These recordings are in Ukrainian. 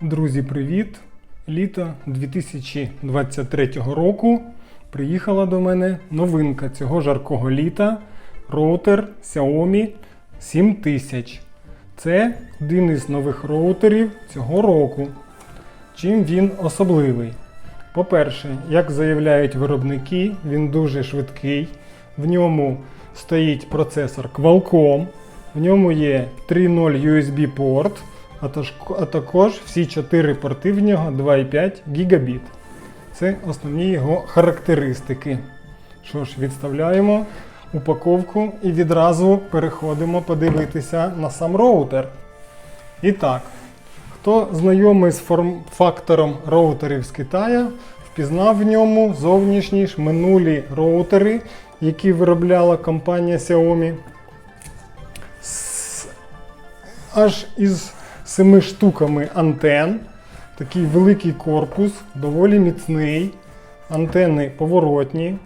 Друзі, привіт! Літо 2023 року приїхала до мене новинка цього жаркого літа роутер Xiaomi 7000. Це один із нових роутерів цього року. Чим він особливий? По-перше, як заявляють виробники, він дуже швидкий. В ньому стоїть процесор Qualcomm, в ньому є 3.0 USB порт, а, також всі 4 порти в нього 2,5 гігабіт. Це основні його характеристики. Що ж, відставляємо упаковку і відразу переходимо подивитися на сам роутер. І так, хто знайомий з форм-фактором роутерів з Китаю, впізнав в ньому зовнішні ж минулі роутери, які виробляла компанія Xiaomi. Аж із семи штуками антен. Такий великий корпус, доволі міцний. Антени поворотні.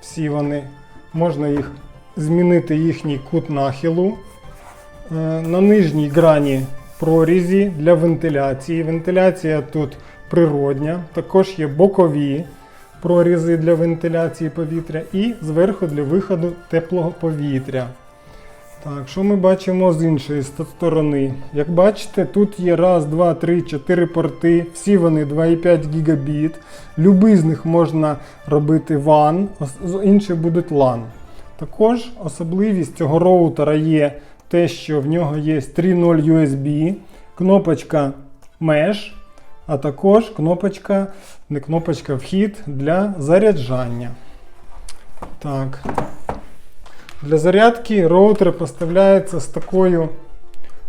Всі вони. Можна їх змінити їхній кут нахилу. Е, На нижній грані прорізі для вентиляції. Вентиляція тут природня. Також є бокові прорізи для вентиляції повітря і зверху для виходу теплого повітря. Так, що ми бачимо з іншої сторони? Як бачите, тут є раз, два, три, чотири порти, всі вони 2,5 гігабіт. Любий з них можна робити WAN, інші будуть LAN. Також особливість цього роутера є те, що в нього є 3.0 USB, кнопочка Mesh, а також кнопочка, не кнопочка вхід для заряджання. Так. Для зарядки роутер поставляється з такою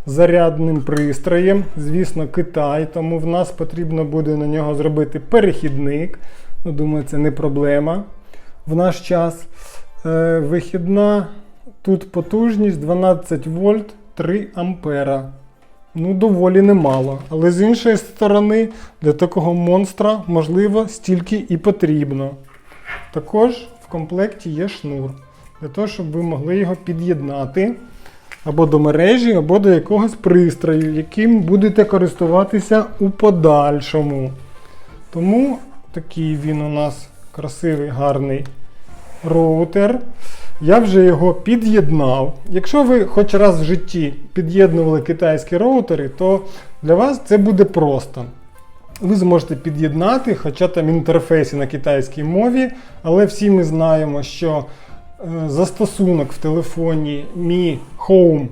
зарядним пристроєм. Звісно, Китай, тому в нас потрібно буде на нього зробити перехідник. Ну, думаю, це не проблема в наш час. Е, вихідна тут потужність 12 вольт 3 ампера. Ну, доволі немало. Але з іншої сторони, для такого монстра, можливо, стільки і потрібно. Також в комплекті є шнур для того, щоб ви могли його під'єднати або до мережі, або до якогось пристрою, яким будете користуватися у подальшому. Тому такий він у нас красивий, гарний роутер. Я вже його під'єднав. Якщо ви хоч раз в житті під'єднували китайські роутери, то для вас це буде просто. Ви зможете під'єднати, хоча там інтерфейс на китайській мові, але всі ми знаємо, що застосунок в телефоні Mi Home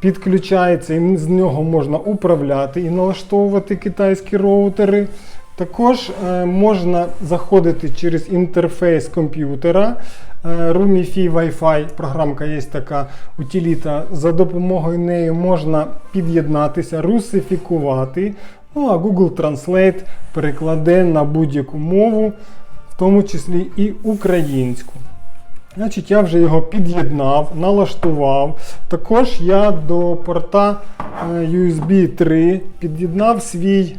підключається і з нього можна управляти і налаштовувати китайські роутери. Також е, можна заходити через інтерфейс комп'ютера. Е, RumiFi Wi-Fi програмка є така утиліта. За допомогою неї можна під'єднатися, русифікувати. Ну а Google Translate перекладе на будь-яку мову, в тому числі і українську. Значить, я вже його під'єднав, налаштував. Також я до порта е, USB 3 під'єднав свій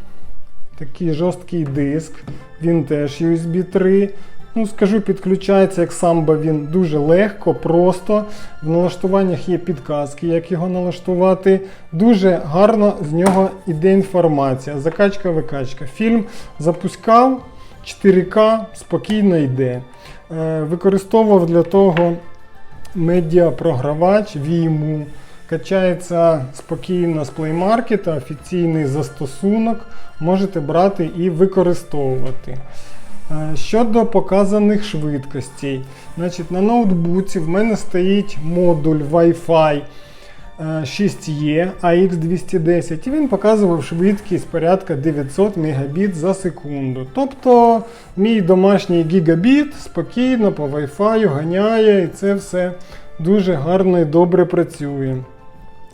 такий жорсткий диск. Він теж USB 3. Ну, скажу, підключається як самбо він дуже легко, просто. В налаштуваннях є підказки, як його налаштувати. Дуже гарно з нього йде інформація. Закачка, викачка. Фільм запускав 4К, спокійно йде. Е, Використовував для того медіапрогравач VMU. Качається спокійно з Play Market, офіційний застосунок. Можете брати і використовувати. Е, Щодо показаних швидкостей, значить, на ноутбуці в мене стоїть модуль Wi-Fi 6E AX210 і він показував швидкість порядка 900 Мбіт за секунду. Тобто мій домашній гігабіт спокійно по Wi-Fi ганяє і це все дуже гарно і добре працює.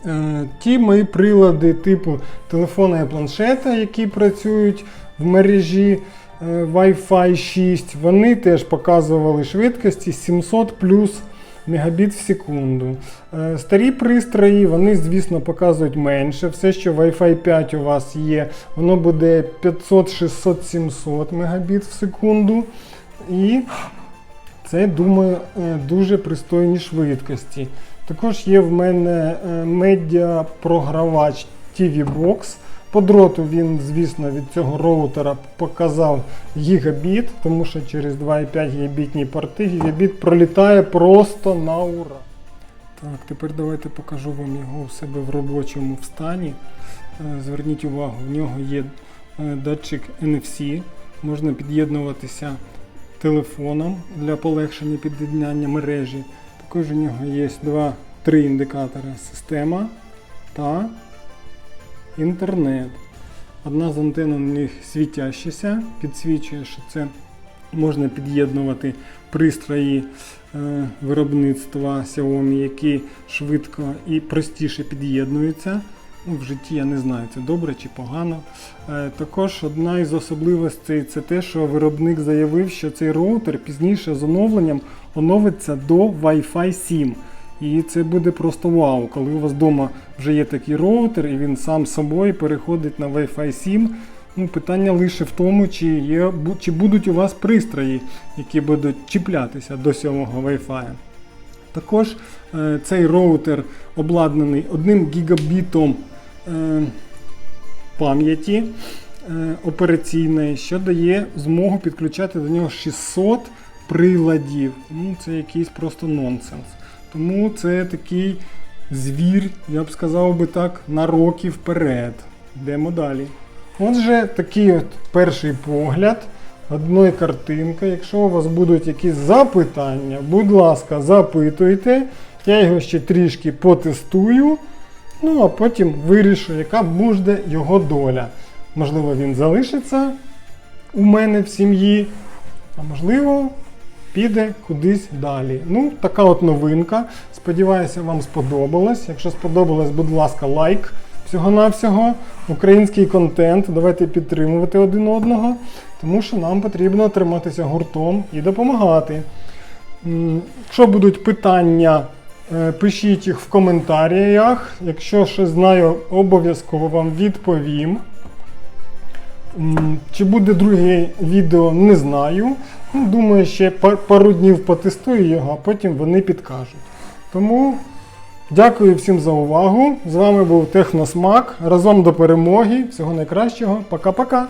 Е, Ті мої прилади типу телефона і планшета, які працюють в мережі е, Wi-Fi 6, вони теж показували швидкості 700 плюс мегабіт в секунду. Е, Старі пристрої, вони, звісно, показують менше. Все, що Wi-Fi 5 у вас є, воно буде 500, 600, 700 мегабіт в секунду. І це, думаю, е, дуже пристойні швидкості. Також є в мене е, медіапрогравач TV Box По дроту він, звісно, від цього роутера показав гігабіт, тому що через 2,5 гігабітні порти гігабіт пролітає просто на ура. Так, тепер давайте покажу вам його у себе в робочому стані. Е, Зверніть увагу, в нього є е, датчик NFC, можна під'єднуватися телефоном для полегшення під'єднання мережі. Також у нього є два-три індикатори система та інтернет. Одна з антенн у них світящася, підсвічує, що це можна під'єднувати пристрої е, виробництва Xiaomi, які швидко і простіше під'єднуються. Ну, в житті я не знаю, це добре чи погано. Е, Також одна із особливостей це те, що виробник заявив, що цей роутер пізніше з оновленням оновиться до Wi-Fi 7. І це буде просто вау, коли у вас вдома вже є такий роутер, і він сам собою переходить на Wi-Fi 7. Ну, питання лише в тому, чи, є, чи будуть у вас пристрої, які будуть чіплятися до 7 Wi-Fi. Також е, цей роутер обладнаний 1 гігабітом е, пам'яті е, операційної, що дає змогу підключати до нього 600 приладів. Ну, це якийсь просто нонсенс. Тому це такий звір, я б сказав би так, на роки вперед. Йдемо далі. Отже, такий от перший погляд одної картинки. Якщо у вас будуть якісь запитання, будь ласка, запитуйте. Я його ще трішки потестую. Ну, а потім вирішу, яка буде його доля. Можливо, він залишиться у мене в сім'ї, а можливо, піде кудись далі. Ну, така от новинка. Сподіваюся, вам сподобалось. Якщо сподобалось, будь ласка, лайк всього-навсього. Український контент. Давайте підтримувати один одного, тому що нам потрібно триматися гуртом і допомагати. Якщо будуть питання, е, пишіть їх в коментарях. Якщо щось знаю, обов'язково вам відповім. Чи буде друге відео, не знаю. Ну, Думаю, ще пар- пару днів потестую його, а потім вони підкажуть. Тому дякую всім за увагу. З вами був Техносмак. Разом до перемоги. Всього найкращого. Пока-пока.